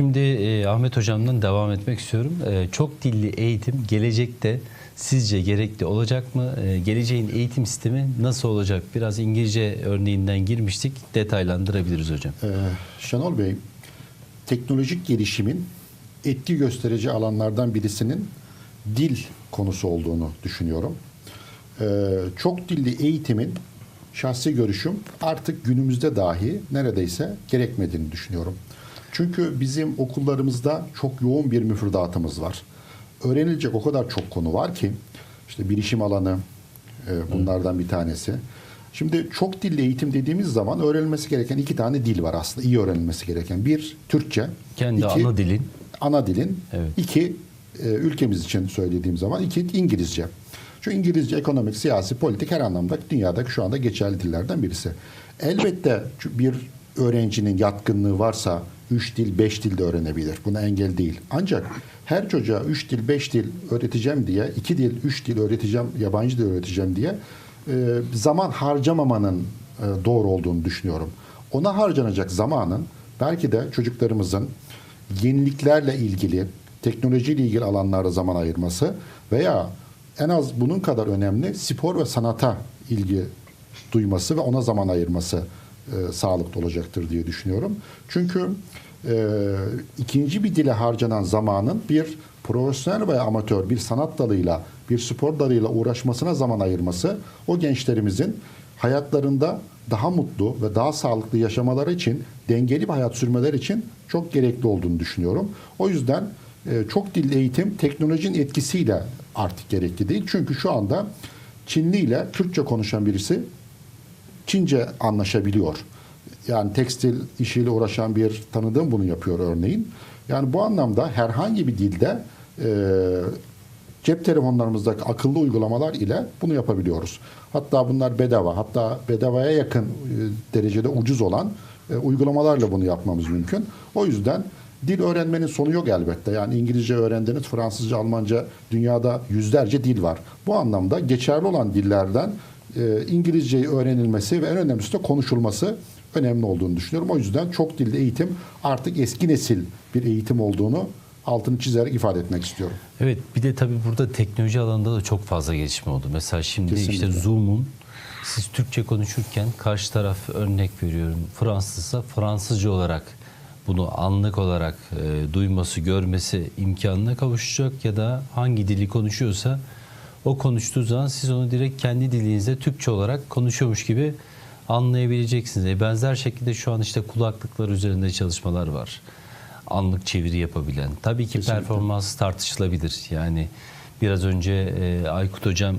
Şimdi e, Ahmet Hocam'dan devam etmek istiyorum. E, çok dilli eğitim gelecekte sizce gerekli olacak mı? E, geleceğin eğitim sistemi nasıl olacak? Biraz İngilizce örneğinden girmiştik. Detaylandırabiliriz hocam. Ee, Şenol Bey, teknolojik gelişimin etki gösterici alanlardan birisinin dil konusu olduğunu düşünüyorum. Ee, çok dilli eğitimin şahsi görüşüm artık günümüzde dahi neredeyse gerekmediğini düşünüyorum. Çünkü bizim okullarımızda çok yoğun bir müfredatımız var. Öğrenilecek o kadar çok konu var ki işte bilişim alanı e, bunlardan bir tanesi. Şimdi çok dilli eğitim dediğimiz zaman öğrenilmesi gereken iki tane dil var aslında. iyi öğrenilmesi gereken. Bir Türkçe. Kendi iki, ana dilin. ana dilin. Evet. iki e, ülkemiz için söylediğim zaman iki İngilizce. Şu İngilizce ekonomik, siyasi, politik her anlamda dünyadaki şu anda geçerli dillerden birisi. Elbette bir öğrencinin yatkınlığı varsa 3 dil, 5 dil de öğrenebilir. Buna engel değil. Ancak her çocuğa 3 dil, 5 dil öğreteceğim diye, 2 dil, 3 dil öğreteceğim, yabancı dil öğreteceğim diye e, zaman harcamamanın e, doğru olduğunu düşünüyorum. Ona harcanacak zamanın belki de çocuklarımızın yeniliklerle ilgili, teknolojiyle ilgili alanlarda zaman ayırması veya en az bunun kadar önemli spor ve sanata ilgi duyması ve ona zaman ayırması e, sağlıklı olacaktır diye düşünüyorum. Çünkü e, ikinci bir dile harcanan zamanın bir profesyonel veya amatör bir sanat dalıyla, bir spor dalıyla uğraşmasına zaman ayırması o gençlerimizin hayatlarında daha mutlu ve daha sağlıklı yaşamaları için, dengeli bir hayat sürmeleri için çok gerekli olduğunu düşünüyorum. O yüzden e, çok dilli eğitim teknolojinin etkisiyle artık gerekli değil. Çünkü şu anda Çinli ile Türkçe konuşan birisi Çince anlaşabiliyor. Yani tekstil işiyle uğraşan bir tanıdığım bunu yapıyor örneğin. Yani bu anlamda herhangi bir dilde e, cep telefonlarımızdaki akıllı uygulamalar ile bunu yapabiliyoruz. Hatta bunlar bedava, hatta bedavaya yakın e, derecede ucuz olan e, uygulamalarla bunu yapmamız mümkün. O yüzden dil öğrenmenin sonu yok elbette. Yani İngilizce öğrendiniz, Fransızca, Almanca, dünyada yüzlerce dil var. Bu anlamda geçerli olan dillerden e, İngilizceyi öğrenilmesi ve en önemlisi de konuşulması önemli olduğunu düşünüyorum. O yüzden çok dilli eğitim artık eski nesil bir eğitim olduğunu altını çizerek ifade etmek istiyorum. Evet bir de tabii burada teknoloji alanında da çok fazla gelişme oldu. Mesela şimdi Kesinlikle. işte Zoom'un siz Türkçe konuşurken karşı taraf örnek veriyorum Fransızsa Fransızca olarak bunu anlık olarak e, duyması, görmesi imkanına kavuşacak ya da hangi dili konuşuyorsa o konuştuğu zaman siz onu direkt kendi dilinizde Türkçe olarak konuşuyormuş gibi anlayabileceksiniz. E, benzer şekilde şu an işte kulaklıklar üzerinde çalışmalar var. Anlık çeviri yapabilen. Tabii ki Kesinlikle. performans tartışılabilir. Yani biraz önce e, Aykut hocam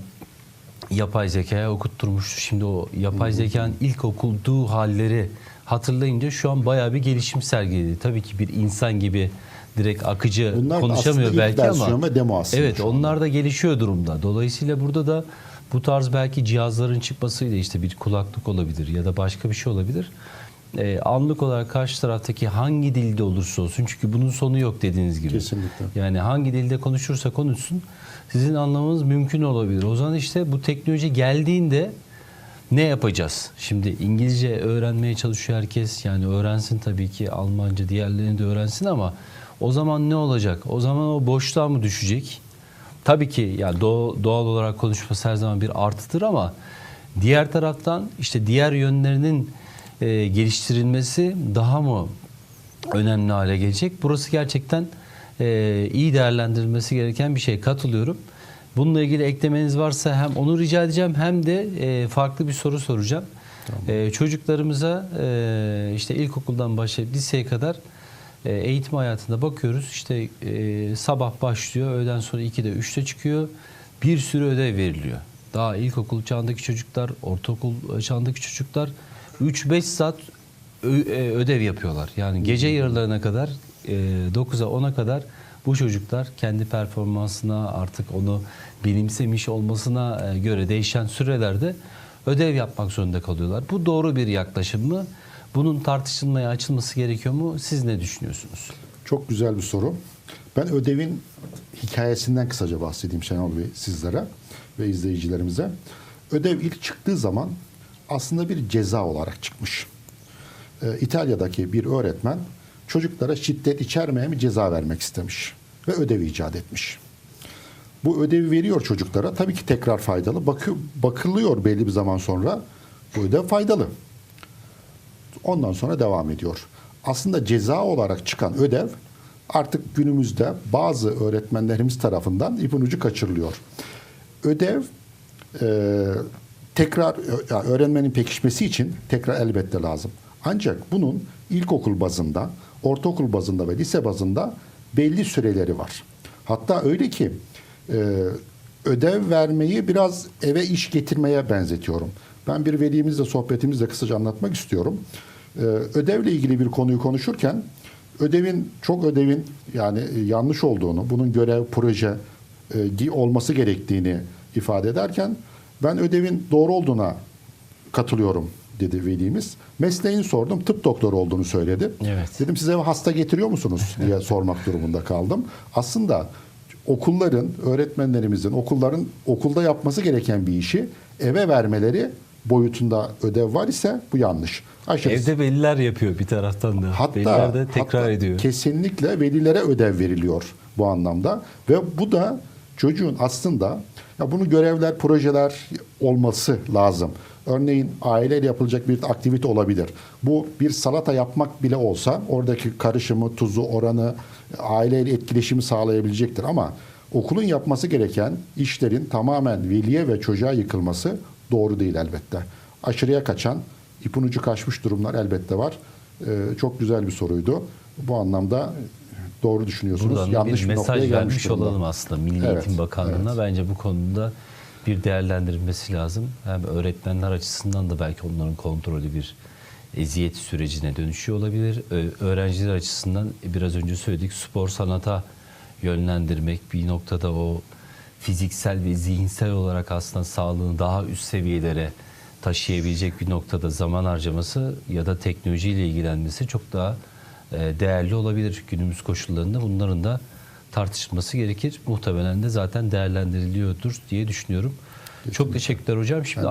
yapay zekaya okutturmuştu. Şimdi o yapay zekanın ilk okulduğu halleri hatırlayınca şu an bayağı bir gelişim sergiledi. Tabii ki bir insan gibi direkt akıcı Bunlar konuşamıyor belki ama ve demo aslında evet onlar da gelişiyor durumda. Dolayısıyla burada da bu tarz belki cihazların çıkmasıyla işte bir kulaklık olabilir ya da başka bir şey olabilir. Ee, anlık olarak karşı taraftaki hangi dilde olursa olsun çünkü bunun sonu yok dediğiniz gibi. Kesinlikle. Yani hangi dilde konuşursa konuşsun sizin anlamanız mümkün olabilir. O zaman işte bu teknoloji geldiğinde ne yapacağız? Şimdi İngilizce öğrenmeye çalışıyor herkes. Yani öğrensin tabii ki Almanca diğerlerini de öğrensin ama o zaman ne olacak? O zaman o boşluğa mı düşecek? Tabii ki yani doğal, olarak konuşması her zaman bir artıdır ama diğer taraftan işte diğer yönlerinin e, geliştirilmesi daha mı önemli hale gelecek? Burası gerçekten e, iyi değerlendirilmesi gereken bir şey. Katılıyorum. Bununla ilgili eklemeniz varsa hem onu rica edeceğim hem de e, farklı bir soru soracağım. E, çocuklarımıza e, işte ilkokuldan başlayıp liseye kadar e, eğitim hayatında bakıyoruz. İşte e, sabah başlıyor, öğleden sonra 2'de 3'te çıkıyor. Bir sürü ödev veriliyor. Daha ilkokul çağındaki çocuklar, ortaokul çağındaki çocuklar 3-5 saat ödev yapıyorlar. Yani gece yarılarına kadar e, 9'a 10'a kadar bu çocuklar kendi performansına artık onu benimsemiş olmasına e, göre değişen sürelerde ödev yapmak zorunda kalıyorlar. Bu doğru bir yaklaşım mı? Bunun tartışılmaya açılması gerekiyor mu? Siz ne düşünüyorsunuz? Çok güzel bir soru. Ben ödevin hikayesinden kısaca bahsedeyim Şenol Bey sizlere ve izleyicilerimize. Ödev ilk çıktığı zaman aslında bir ceza olarak çıkmış. Ee, İtalya'daki bir öğretmen çocuklara şiddet içermeyen bir ceza vermek istemiş ve ödev icat etmiş. Bu ödevi veriyor çocuklara. Tabii ki tekrar faydalı. Bakı, bakılıyor belli bir zaman sonra. Bu ödev faydalı. Ondan sonra devam ediyor. Aslında ceza olarak çıkan ödev artık günümüzde bazı öğretmenlerimiz tarafından ipin ucu kaçırılıyor. Ödev e, tekrar yani öğrenmenin pekişmesi için tekrar elbette lazım. Ancak bunun ilkokul bazında, ortaokul bazında ve lise bazında belli süreleri var. Hatta öyle ki e, ödev vermeyi biraz eve iş getirmeye benzetiyorum. Ben bir velimizle sohbetimizle kısaca anlatmak istiyorum. E, ödevle ilgili bir konuyu konuşurken ödevin çok ödevin yani e, yanlış olduğunu, bunun görev, proje e, olması gerektiğini ifade ederken ben ödevin doğru olduğuna katılıyorum dedi velimiz. Mesleğini sordum. Tıp doktoru olduğunu söyledi. Evet. Dedim size eve hasta getiriyor musunuz diye sormak durumunda kaldım. Aslında okulların, öğretmenlerimizin, okulların okulda yapması gereken bir işi eve vermeleri boyutunda ödev var ise bu yanlış. Aşırı Evde veliler yapıyor bir taraftan da. Hatta, veliler de tekrar hatta ediyor. Kesinlikle velilere ödev veriliyor bu anlamda ve bu da çocuğun aslında ya bunu görevler, projeler olması lazım. Örneğin aileyle yapılacak bir aktivite olabilir. Bu bir salata yapmak bile olsa oradaki karışımı, tuzu, oranı aileyle etkileşimi sağlayabilecektir ama okulun yapması gereken işlerin tamamen veliye ve çocuğa yıkılması doğru değil elbette. Aşırıya kaçan, ipin ucu kaçmış durumlar elbette var. Ee, çok güzel bir soruydu. Bu anlamda doğru düşünüyorsunuz. Buradan da Yanlış bir bir noktaya gelmiş durumda. olalım aslında Milli Evet, Eğitim Bakanlığı'na. Bence bu konuda bir değerlendirilmesi lazım. Hem öğretmenler açısından da belki onların kontrolü bir eziyet sürecine dönüşüyor olabilir. Öğrenciler açısından biraz önce söyledik spor sanata yönlendirmek bir noktada o fiziksel ve zihinsel olarak aslında sağlığını daha üst seviyelere taşıyabilecek bir noktada zaman harcaması ya da teknolojiyle ilgilenmesi çok daha e, değerli olabilir günümüz koşullarında. Bunların da tartışılması gerekir. Muhtemelen de zaten değerlendiriliyordur diye düşünüyorum. Çok teşekkürler hocam. Şimdi